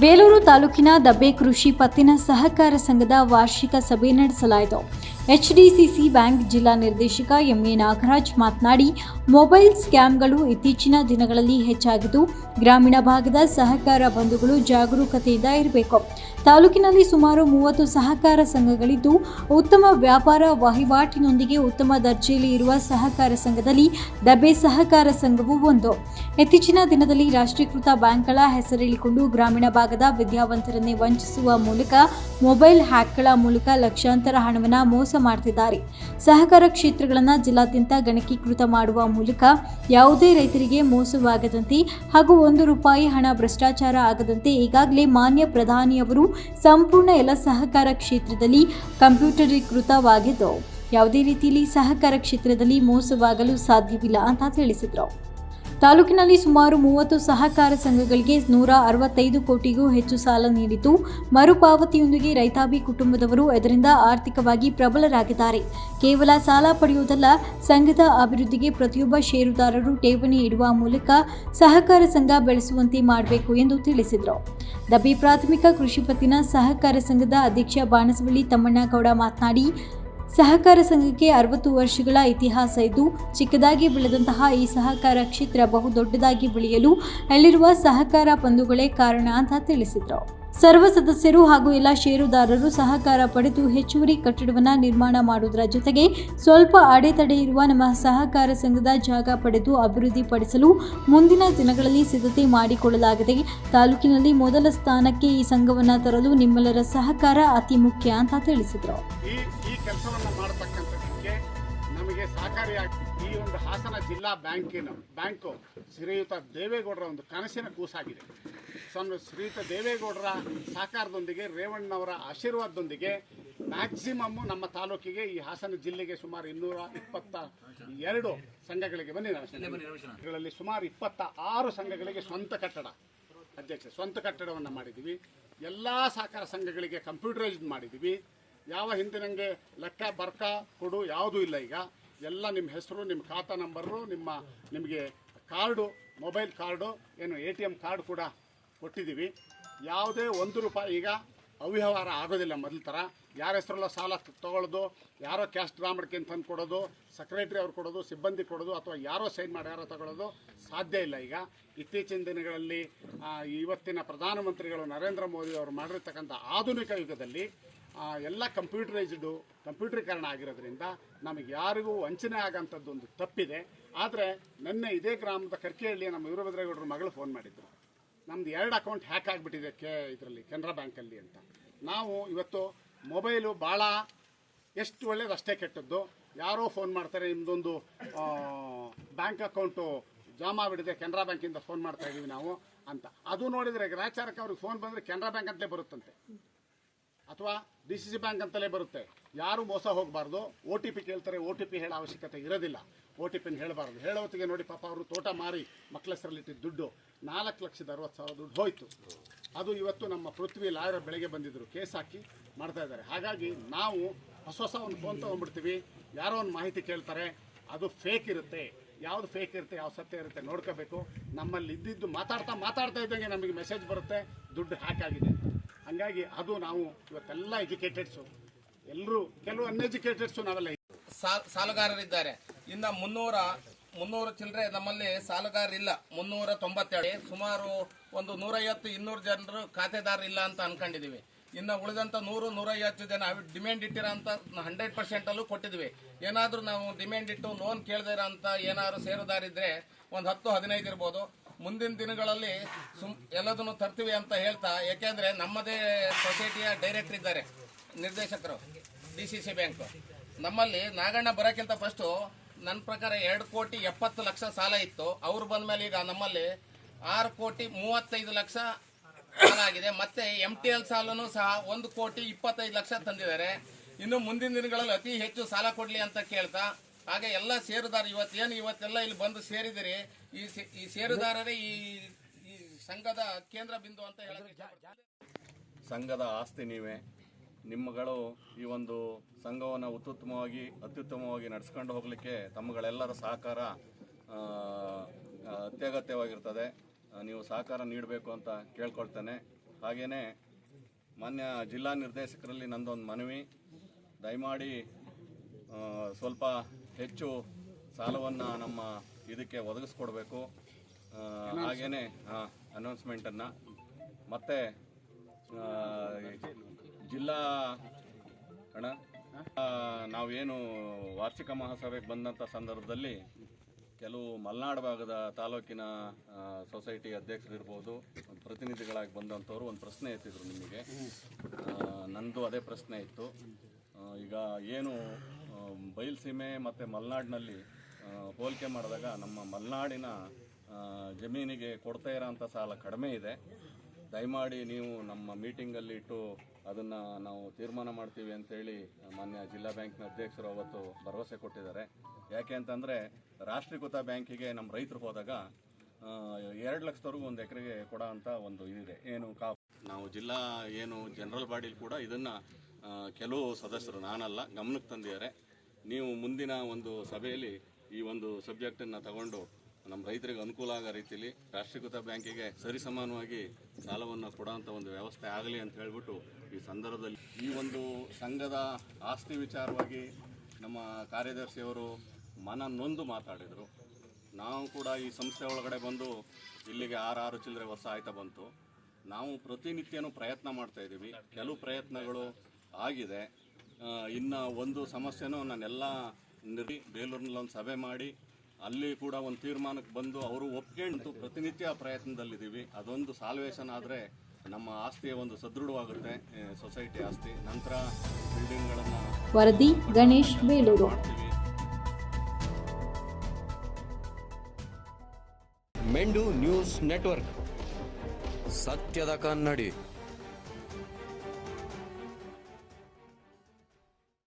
ಬೇಲೂರು ತಾಲೂಕಿನ ದಬ್ಬೆ ಕೃಷಿ ಪತ್ತಿನ ಸಹಕಾರ ಸಂಘದ ವಾರ್ಷಿಕ ಸಭೆ ನಡೆಸಲಾಯಿತು. ಎಚ್ಡಿಸಿಸಿ ಬ್ಯಾಂಕ್ ಜಿಲ್ಲಾ ನಿರ್ದೇಶಕ ಎಂಎ ನಾಗರಾಜ್ ಮಾತನಾಡಿ, ಮೊಬೈಲ್ ಸ್ಕ್ಯಾಮ್ಗಳು ಇತ್ತೀಚಿನ ದಿನಗಳಲ್ಲಿ ಹೆಚ್ಚಾಗಿದ್ದು, ಗ್ರಾಮೀಣ ಭಾಗದ ಸಹಕಾರ ಬಂಧುಗಳು ಜಾಗರೂಕತೆಯಿಂದ ಇರಬೇಕು. ತಾಲೂಕಿನಲ್ಲಿ ಸುಮಾರು ಮೂವತ್ತು ಸಹಕಾರ ಸಂಘಗಳಿದ್ದು, ಉತ್ತಮ ವ್ಯಾಪಾರ ವಹಿವಾಟಿನೊಂದಿಗೆ ಉತ್ತಮ ದರ್ಜೆಯಲ್ಲಿ ಇರುವ ಸಹಕಾರ ಸಂಘದಲ್ಲಿ ದಬೆ ಸಹಕಾರ ಸಂಘವು ಒಂದು. ಇತ್ತೀಚಿನ ದಿನದಲ್ಲಿ ರಾಷ್ಟ್ರೀಕೃತ ಬ್ಯಾಂಕ್ಗಳ ಹೆಸರಿಳಿಕೊಂಡು ಗ್ರಾಮೀಣ ಭಾಗದ ವಿದ್ಯಾವಂತರನ್ನೇ ವಂಚಿಸುವ ಮೂಲಕ ಮೊಬೈಲ್ ಹ್ಯಾಕ್ಗಳ ಮೂಲಕ ಲಕ್ಷಾಂತರ ಹಣವನ್ನು ಮೋಸ ಮಾಡ್ತಿದ್ದಾರೆ. ಸಹಕಾರ ಕ್ಷೇತ್ರಗಳನ್ನು ಜಿಲ್ಲಾದ್ಯಂತ ಗಣಕೀಕೃತ ಮಾಡುವ ಮೂಲಕ ಯಾವುದೇ ರೈತರಿಗೆ ಮೋಸವಾಗದಂತೆ ಹಾಗೂ ಒಂದು ರೂಪಾಯಿ ಹಣ ಭ್ರಷ್ಟಾಚಾರ ಆಗದಂತೆ ಈಗಾಗಲೇ ಮಾನ್ಯ ಪ್ರಧಾನಿಯವರು ಸಂಪೂರ್ಣ ಎಲ್ಲ ಸಹಕಾರ ಕ್ಷೇತ್ರದಲ್ಲಿ ಕಂಪ್ಯೂಟರೀಕೃತವಾಗಿದ್ದು, ಯಾವುದೇ ರೀತಿಯಲ್ಲಿ ಸಹಕಾರ ಕ್ಷೇತ್ರದಲ್ಲಿ ಮೋಸವಾಗಲು ಸಾಧ್ಯವಿಲ್ಲ ಅಂತ ತಿಳಿಸಿದರು. ತಾಲೂಕಿನಲ್ಲಿ ಸುಮಾರು ಮೂವತ್ತು ಸಹಕಾರ ಸಂಘಗಳಿಗೆ ನೂರ ಅರವತ್ತೈದು ಕೋಟಿಗೂ ಹೆಚ್ಚು ಸಾಲ ನೀಡಿತು ಮರುಪಾವತಿಯೊಂದಿಗೆ ರೈತಾಬಿ ಕುಟುಂಬದವರು ಇದರಿಂದ ಆರ್ಥಿಕವಾಗಿ ಪ್ರಬಲರಾಗಿದ್ದಾರೆ. ಕೇವಲ ಸಾಲ ಪಡೆಯುವುದಲ್ಲ, ಸಂಘದ ಅಭಿವೃದ್ಧಿಗೆ ಪ್ರತಿಯೊಬ್ಬ ಷೇರುದಾರರು ಠೇವಣಿ ಇಡುವ ಮೂಲಕ ಸಹಕಾರ ಸಂಘ ಬೆಳೆಸುವಂತೆ ಮಾಡಬೇಕು ಎಂದು ತಿಳಿಸಿದರು. ದಬ್ಬಿ ಪ್ರಾಥಮಿಕ ಕೃಷಿ ಪತ್ತಿನ ಸಹಕಾರ ಸಂಘದ ಅಧ್ಯಕ್ಷ ಬಾಣಸವಳ್ಳಿ ತಮ್ಮಣ್ಣಗೌಡ ಮಾತನಾಡಿ ಸಹಕಾರ ಸಂಘಕ್ಕೆ ಅರವತ್ತು ವರ್ಷಗಳ ಇತಿಹಾಸ ಇದ್ದು, ಚಿಕ್ಕದಾಗಿ ಬೆಳೆದಂತಹ ಈ ಸಹಕಾರ ಕ್ಷೇತ್ರ ಬಹುದೊಡ್ಡದಾಗಿ ಬೆಳೆಯಲು ಅಲ್ಲಿರುವ ಸಹಕಾರ ಬಂಧುಗಳೇ ಕಾರಣ ಅಂತ ತಿಳಿಸಿದರು. ಸರ್ವ ಸದಸ್ಯರು ಹಾಗೂ ಎಲ್ಲ ಷೇರುದಾರರು ಸಹಕಾರ ಪಡೆದು ಹೆಚ್ಚುವರಿ ಕಟ್ಟಡವನ್ನು ನಿರ್ಮಾಣ ಮಾಡುವುದರ ಜೊತೆಗೆ ಸ್ವಲ್ಪ ಅಡೆತಡೆ ಇರುವ ನಮ್ಮ ಸಹಕಾರ ಸಂಘದ ಜಾಗ ಪಡೆದು ಅಭಿವೃದ್ಧಿಪಡಿಸಲು ಮುಂದಿನ ದಿನಗಳಲ್ಲಿ ಸಿದ್ಧತೆ ಮಾಡಿಕೊಳ್ಳಲಾಗಿದೆ. ತಾಲೂಕಿನಲ್ಲಿ ಮೊದಲ ಸ್ಥಾನಕ್ಕೆ ಈ ಸಂಘವನ್ನು ತರಲು ನಿಮ್ಮೆಲ್ಲರ ಸಹಕಾರ ಅತಿ ಮುಖ್ಯ ಅಂತ ತಿಳಿಸಿದರು. ಈ ಸಹಕಾರಿಯಾಗಿ ಈ ಒಂದು ಹಾಸನ ಜಿಲ್ಲಾ ಬ್ಯಾಂಕಿನ ಬ್ಯಾಂಕು ಶ್ರೀಯುತ ದೇವೇಗೌಡರ ಒಂದು ಕನಸಿನ ಕೂಸಾಗಿದೆ. ಸ್ವಾಮಿ ಶ್ರೀಯುತ ದೇವೇಗೌಡರ ಸಹಕಾರದೊಂದಿಗೆ ರೇವಣ್ಣವರ ಆಶೀರ್ವಾದದೊಂದಿಗೆ ಮ್ಯಾಕ್ಸಿಮಮ್ಮು ನಮ್ಮ ತಾಲೂಕಿಗೆ ಈ ಹಾಸನ ಜಿಲ್ಲೆಗೆ ಸುಮಾರು ಇನ್ನೂರ ಇಪ್ಪತ್ತ ಎರಡು ಸಂಘಗಳಿಗೆ ಬನ್ನಿ ಇದರಲ್ಲಿ ಸುಮಾರು ಇಪ್ಪತ್ತ ಆರು ಸಂಘಗಳಿಗೆ ಸ್ವಂತ ಕಟ್ಟಡ ಅಧ್ಯಕ್ಷ ಸ್ವಂತ ಕಟ್ಟಡವನ್ನು ಮಾಡಿದ್ದೀವಿ. ಎಲ್ಲ ಸಹಕಾರ ಸಂಘಗಳಿಗೆ ಕಂಪ್ಯೂಟರೈಸ್ಡ್ ಮಾಡಿದ್ದೀವಿ. ಯಾವ ಹಿಂದಿನಂಗೆ ಲೆಕ್ಕ ಬರ್ಕ ಕೊಡು ಯಾವುದೂ ಇಲ್ಲ ಈಗ. ಎಲ್ಲ ನಿಮ್ಮ ಹೆಸರು, ನಿಮ್ಮ ಖಾತಾ ನಂಬರು, ನಿಮ್ಮ ನಿಮಗೆ ಕಾರ್ಡು, ಮೊಬೈಲ್ ಕಾರ್ಡು, ಏನು ಎ ಟಿ ಎಂ ಕಾರ್ಡ್ ಕೂಡ ಕೊಟ್ಟಿದ್ದೀವಿ. ಯಾವುದೇ ಒಂದು ರೂಪಾಯಿ ಈಗ ಅವ್ಯವಹಾರ ಆಗೋದಿಲ್ಲ ಮೊದಲ ಥರ. ಯಾರ ಹೆಸರಲ್ಲ ಸಾಲ ತೊಗೊಳ್ಳೋದು, ಯಾರೋ ಕ್ಯಾಶ್ ಡ್ರಾ ಮಾಡ್ಕೊಂಡು ತಂದು ಕೊಡೋದು ಸೆಕ್ರೆಟ್ರಿ ಅವ್ರು ಕೊಡೋದು, ಸಿಬ್ಬಂದಿ ಕೊಡೋದು, ಅಥವಾ ಯಾರೋ ಸೈನ್ ಮಾಡಿ ಯಾರೋ ತಗೊಳ್ಳೋದು ಸಾಧ್ಯ ಇಲ್ಲ ಈಗ. ಇತ್ತೀಚಿನ ದಿನಗಳಲ್ಲಿ ಇವತ್ತಿನ ಪ್ರಧಾನಮಂತ್ರಿಗಳು ನರೇಂದ್ರ ಮೋದಿ ಅವರು ಮಾಡಿರ್ತಕ್ಕಂಥ ಆಧುನಿಕ ಯುಗದಲ್ಲಿ ಎಲ್ಲ ಕಂಪ್ಯೂಟರೈಸ್ಡು, ಕಂಪ್ಯೂಟರೀಕರಣ ಆಗಿರೋದ್ರಿಂದ ನಮಗೆ ಯಾರಿಗೂ ವಂಚನೆ ಆಗೋಂಥದ್ದು ಒಂದು ತಪ್ಪಿದೆ. ಆದರೆ ನಿನ್ನೆ ಇದೇ ಗ್ರಾಮದ ಕರ್ಕಿಹಳ್ಳಿಯ ನಮ್ಮ ವೀರಭದ್ರೇಗೌಡರ ಮಗಳು ಫೋನ್ ಮಾಡಿದ್ರು. ನಮ್ದು ಎರಡು ಅಕೌಂಟ್ ಹ್ಯಾಕ್ ಆಗಿಬಿಟ್ಟಿದೆ ಕೆ, ಇದರಲ್ಲಿ, ಕೆನರಾ ಬ್ಯಾಂಕಲ್ಲಿ ಅಂತ. ನಾವು ಇವತ್ತು ಮೊಬೈಲು ಭಾಳ ಎಷ್ಟು ಒಳ್ಳೇದು ಅಷ್ಟೇ ಕೆಟ್ಟದ್ದು. ಯಾರೋ ಫೋನ್ ಮಾಡ್ತಾರೆ ನಿಮ್ಮದೊಂದು ಬ್ಯಾಂಕ್ ಅಕೌಂಟು ಜಾಮಾ ಬಿಡಿದೆ ಕೆನರಾ ಬ್ಯಾಂಕಿಂದ ಫೋನ್ ಮಾಡ್ತಾ ಇದ್ದೀವಿ ನಾವು ಅಂತ. ಅದು ನೋಡಿದರೆ ಗ್ರಾಚಾರಕ್ಕೆ ಅವ್ರಿಗೆ ಫೋನ್ ಬಂದರೆ ಕೆನರಾ ಬ್ಯಾಂಕ್ ಅಂತಲೇ ಬರುತ್ತಂತೆ. ಅಥವಾ ಡಿ ಸಿ ಸಿ ಬ್ಯಾಂಕ್ ಅಂತಲೇ ಬರುತ್ತೆ. ಯಾರು ಮೋಸ ಹೋಗಬಾರ್ದು. ಒ ಟಿ ಪಿ ಕೇಳ್ತಾರೆ ಒ ಟಿ ಪಿ ಹೇಳೋ ಅವಶ್ಯಕತೆ ಇರೋದಿಲ್ಲ. ಒ ಟಿ ಪಿನ ಹೇಳಬಾರ್ದು. ಹೇಳೋ ಹೊತ್ತಿಗೆ ನೋಡಿ ಪಾಪ ಅವರು ತೋಟ ಮಾರಿ ಮಕ್ಕಳ ಹೆಸರಲ್ಲಿಟ್ಟಿದ್ದ ದುಡ್ಡು. ನಾಲ್ಕು ಲಕ್ಷದ ಅರವತ್ತು ಸಾವಿರ ದುಡ್ಡು ಹೋಯಿತು. ಅದು ಇವತ್ತು ನಮ್ಮ ಪೃಥ್ವಿ ಲಾಯರ್ ಬೆಳಗ್ಗೆ ಬಂದಿದ್ದರು ಕೇಸ್ ಹಾಕಿ ಮಾಡ್ತಾ ಇದ್ದಾರೆ. ಹಾಗಾಗಿ ನಾವು ಹೊಸ ಹೊಸ ಒಂದು ಫೋನ್ ತೊಗೊಂಡ್ಬಿಡ್ತೀವಿ. ಯಾರೋ ಒಂದು ಮಾಹಿತಿ ಕೇಳ್ತಾರೆ. ಅದು ಫೇಕ್ ಇರುತ್ತೆ. ಯಾವುದು ಫೇಕ್ ಇರುತ್ತೆ ಯಾವ ಸತ್ಯ ಇರುತ್ತೆ ನೋಡ್ಕೋಬೇಕು. ನಮ್ಮಲ್ಲಿ ಇದ್ದಿದ್ದು ಮಾತಾಡ್ತಾ ಮಾತಾಡ್ತಾ ಇದ್ದಂಗೆ ನಮಗೆ ಮೆಸೇಜ್ ಬರುತ್ತೆ. ದುಡ್ಡು ಹ್ಯಾಕ್ ಆಗಿದೆ. ಹಂಗಾಗಿ ಅದು ನಾವು ಇವತ್ತೆಲ್ಲ ಎಜುಕೇಟೆಡ್ಸು. ಎಲ್ಲರೂ ಕೆಲವು ಅನ್ಎಜುಕೇಟೆಡ್ಸು ನಾವೆಲ್ಲ ಸಾಲ ಸಾಲಗಾರರಿದ್ದಾರೆ. ಇನ್ನು ಮುನ್ನೂರ ಮುನ್ನೂರು ಚಿಲ್ಲರೆ ನಮ್ಮಲ್ಲಿ ಸಾಲಗಾರರಿಲ್ಲ. ಮುನ್ನೂರ ತೊಂಬತ್ತೆರಡು. ಸುಮಾರು ಒಂದು ನೂರೈವತ್ತು ಇನ್ನೂರು ಜನರು ಖಾತೆದಾರರಿಲ್ಲ ಅಂತ ಅನ್ಕೊಂಡಿದೀವಿ. ಇನ್ನು ಉಳಿದಂತ ನೂರು, ನೂರೈವತ್ತು ಜನ ಡಿಮ್ಯಾಂಡ್ ಇಟ್ಟಿರೋ ಅಂತ ಹಂಡ್ರೆಡ್ ಪರ್ಸೆಂಟಲ್ಲೂ ಕೊಟ್ಟಿದ್ವಿ. ಏನಾದರೂ ನಾವು ಡಿಮ್ಯಾಂಡ್ ಇಟ್ಟು ಲೋನ್ ಕೇಳದಿರೋ ಅಂತ ಏನಾದ್ರು ಸೇರುದಾರಿದ್ರೆ ಒಂದು ಹತ್ತು, ಹದಿನೈದು ಇರ್ಬೋದು. ಮುಂದಿನ ದಿನಗಳಲ್ಲಿ ಸುಮ್ ಎಲ್ಲದನ್ನು ತರ್ತೀವಿ ಅಂತ ಹೇಳ್ತಾ, ಯಾಕೆಂದ್ರೆ ನಮ್ಮದೇ ಸೊಸೈಟಿಯ ಡೈರೆಕ್ಟರ್ ಇದ್ದಾರೆ, ನಿರ್ದೇಶಕರು, ಡಿ ಸಿ ಸಿ ಬ್ಯಾಂಕ್. ನಮ್ಮಲ್ಲಿ ನಾಗಣ್ಣ ಬರೋಕ್ಕಿಂತ ಫಸ್ಟು ನನ್ನ ಪ್ರಕಾರ ಎರಡು ಕೋಟಿ ಎಪ್ಪತ್ತು ಲಕ್ಷ ಸಾಲ ಇತ್ತು. ಅವ್ರು ಬಂದ ಮೇಲೆ ಈಗ ನಮ್ಮಲ್ಲಿ ಆರು ಕೋಟಿ ಮೂವತ್ತೈದು ಲಕ್ಷ ಸಾಲ ಆಗಿದೆ. ಮತ್ತೆ ಎಂ ಟಿ ಎಲ್ ಸಾಲನು ಸಹ ಒಂದು ಕೋಟಿ ಇಪ್ಪತ್ತೈದು ಲಕ್ಷ ತಂದಿದ್ದಾರೆ. ಇನ್ನು ಮುಂದಿನ ದಿನಗಳಲ್ಲಿ ಅತಿ ಹೆಚ್ಚು ಸಾಲ ಕೊಡ್ಲಿ ಅಂತ ಕೇಳ್ತಾ ಹಾಗೆ ಎಲ್ಲ ಷೇರುದಾರ ಇವತ್ತೇನು ಇವತ್ತೆಲ್ಲ ಇಲ್ಲಿ ಬಂದು ಸೇರಿದಿರಿ ಈ ಸೇ- ಈ ಷೇರುದಾರರೇ ಈ ಈ ಸಂಘದ ಕೇಂದ್ರ ಬಿಂದು ಅಂತ ಹೇಳಿದ್ರೆ ಸಂಘದ ಆಸ್ತಿ ನೀವೇ. ನಿಮ್ಮಗಳು ಈ ಒಂದು ಸಂಘವನ್ನು ಉತ್ತುತ್ತಮವಾಗಿ ಅತ್ಯುತ್ತಮವಾಗಿ ನಡೆಸ್ಕೊಂಡು ಹೋಗಲಿಕ್ಕೆ ತಮ್ಮಗಳೆಲ್ಲರ ಸಹಕಾರ ಅತ್ಯಗತ್ಯವಾಗಿರ್ತದೆ. ನೀವು ಸಹಕಾರ ನೀಡಬೇಕು ಅಂತ ಕೇಳ್ಕೊಳ್ತೇನೆ. ಹಾಗೆಯೇ ಮಾನ್ಯ ಜಿಲ್ಲಾ ನಿರ್ದೇಶಕರಲ್ಲಿ ನಂದೊಂದು ಮನವಿ. ದಯಮಾಡಿ ಸ್ವಲ್ಪ ಹೆಚ್ಚು ಸಾಲವನ್ನು ನಮ್ಮ ಇದಕ್ಕೆ ಒದಗಿಸ್ಕೊಡ್ಬೇಕು. ಹಾಗೇನೆ ಹಾಂ ಅನೌನ್ಸ್ಮೆಂಟನ್ನು ಮತ್ತು ಜಿಲ್ಲಾ, ಅಣ್ಣ ನಾವೇನು ವಾರ್ಷಿಕ ಮಹಾಸಭೆಗೆ ಬಂದಂಥ ಸಂದರ್ಭದಲ್ಲಿ ಕೆಲವು ಮಲೆನಾಡು ಭಾಗದ ತಾಲೂಕಿನ ಸೊಸೈಟಿ ಅಧ್ಯಕ್ಷರಿರ್ಬೋದು, ಪ್ರತಿನಿಧಿಗಳಾಗಿ ಬಂದಂಥವ್ರು ಒಂದು ಪ್ರಶ್ನೆ ಎತ್ತಿದ್ರು ನಿಮಗೆ. ನಂದು ಅದೇ ಪ್ರಶ್ನೆ ಇತ್ತು. ಈಗ ಏನು ಬಯಲುಸೀಮೆ ಮತ್ತು ಮಲೆನಾಡಿನಲ್ಲಿ ಹೋಲಿಕೆ ಮಾಡಿದಾಗ ನಮ್ಮ ಮಲೆನಾಡಿನ ಜಮೀನಿಗೆ ಕೊಡ್ತಾ ಇರೋಂಥ ಸಾಲ ಕಡಿಮೆ ಇದೆ. ದಯಮಾಡಿ ನೀವು ನಮ್ಮ ಮೀಟಿಂಗಲ್ಲಿ ಇಟ್ಟು ಅದನ್ನು ನಾವು ತೀರ್ಮಾನ ಮಾಡ್ತೀವಿ ಅಂತೇಳಿ ಮಾನ್ಯ ಜಿಲ್ಲಾ ಬ್ಯಾಂಕ್ನ ಅಧ್ಯಕ್ಷರು ಅವತ್ತು ಭರವಸೆ ಕೊಟ್ಟಿದ್ದಾರೆ. ಯಾಕೆ ಅಂತಂದರೆ ರಾಷ್ಟ್ರೀಕೃತ ಬ್ಯಾಂಕಿಗೆ ನಮ್ಮ ರೈತರು ಹೋದಾಗ ಎರಡು ಲಕ್ಷದವರೆಗೂ ಒಂದು ಎಕರೆಗೆ ಕೊಡೋ ಅಂತ ಒಂದು ಇದಿದೆ. ಏನು ಕಾ ನಾವು ಜಿಲ್ಲಾ ಏನು ಜನರಲ್ ಬಾಡಿಲಿ ಕೂಡ ಇದನ್ನು ಕೆಲವು ಸದಸ್ಯರು, ನಾನಲ್ಲ, ಗಮನಕ್ಕೆ ತಂದಿದ್ದಾರೆ. ನೀವು ಮುಂದಿನ ಒಂದು ಸಭೆಯಲ್ಲಿ ಈ ಒಂದು ಸಬ್ಜೆಕ್ಟನ್ನು ತಗೊಂಡು ನಮ್ಮ ರೈತರಿಗೆ ಅನುಕೂಲ ಆಗೋ ರೀತಿಯಲ್ಲಿ ರಾಷ್ಟ್ರೀಕೃತ ಬ್ಯಾಂಕಿಗೆ ಸರಿಸಮಾನವಾಗಿ ಸಾಲವನ್ನು ಕೊಡೋಂಥ ಒಂದು ವ್ಯವಸ್ಥೆ ಆಗಲಿ ಅಂತ ಹೇಳಿಬಿಟ್ಟು ಈ ಸಂದರ್ಭದಲ್ಲಿ ಈ ಒಂದು ಸಂಘದ ಆಸ್ತಿ ವಿಚಾರವಾಗಿ ನಮ್ಮ ಕಾರ್ಯದರ್ಶಿಯವರು ಮನ ನೊಂದು ಮಾತಾಡಿದರು. ನಾವು ಕೂಡ ಈ ಸಂಸ್ಥೆ ಒಳಗಡೆ ಬಂದು ಇಲ್ಲಿಗೆ ಆರು ಆರು ಚಿಲ್ಲರೆ ವರ್ಷ ಆಯ್ತಾ ಬಂತು. ನಾವು ಪ್ರತಿನಿತ್ಯನೂ ಪ್ರಯತ್ನ ಮಾಡ್ತಾ ಇದ್ದೀವಿ. ಕೆಲವು ಪ್ರಯತ್ನಗಳು ಆಗಿದೆ. ಇನ್ನು ಒಂದು ಸಮಸ್ಯೆನೂ ನಾನೆಲ್ಲ ನಿರಿ ಬೇಲೂರಿನಲ್ಲಿ ಒಂದು ಸಭೆ ಮಾಡಿ ಅಲ್ಲಿ ಕೂಡ ಒಂದು ತೀರ್ಮಾನಕ್ಕೆ ಬಂದು ಅವರು ಒಪ್ಕೊಂಡು ಪ್ರತಿನಿತ್ಯ ಪ್ರಯತ್ನದಲ್ಲಿದ್ದೀವಿ. ಅದೊಂದು ಸಾಲ್ವೇಷನ್ ಆದರೆ ನಮ್ಮ ಆಸ್ತಿಯ ಒಂದು ಸದೃಢವಾಗುತ್ತೆ. ಸೊಸೈಟಿ ಆಸ್ತಿ. ನಂತರ ಬಿಲ್ಡಿಂಗ್ಗಳನ್ನು ವರದಿ ಗಣೇಶ್ ಬೇಲೂರು. ಮಾಡ್ತೀವಿ ಮೆಂಡು ನ್ಯೂಸ್ ನೆಟ್ವರ್ಕ್. ಸತ್ಯದ ಕನ್ನಡಿ.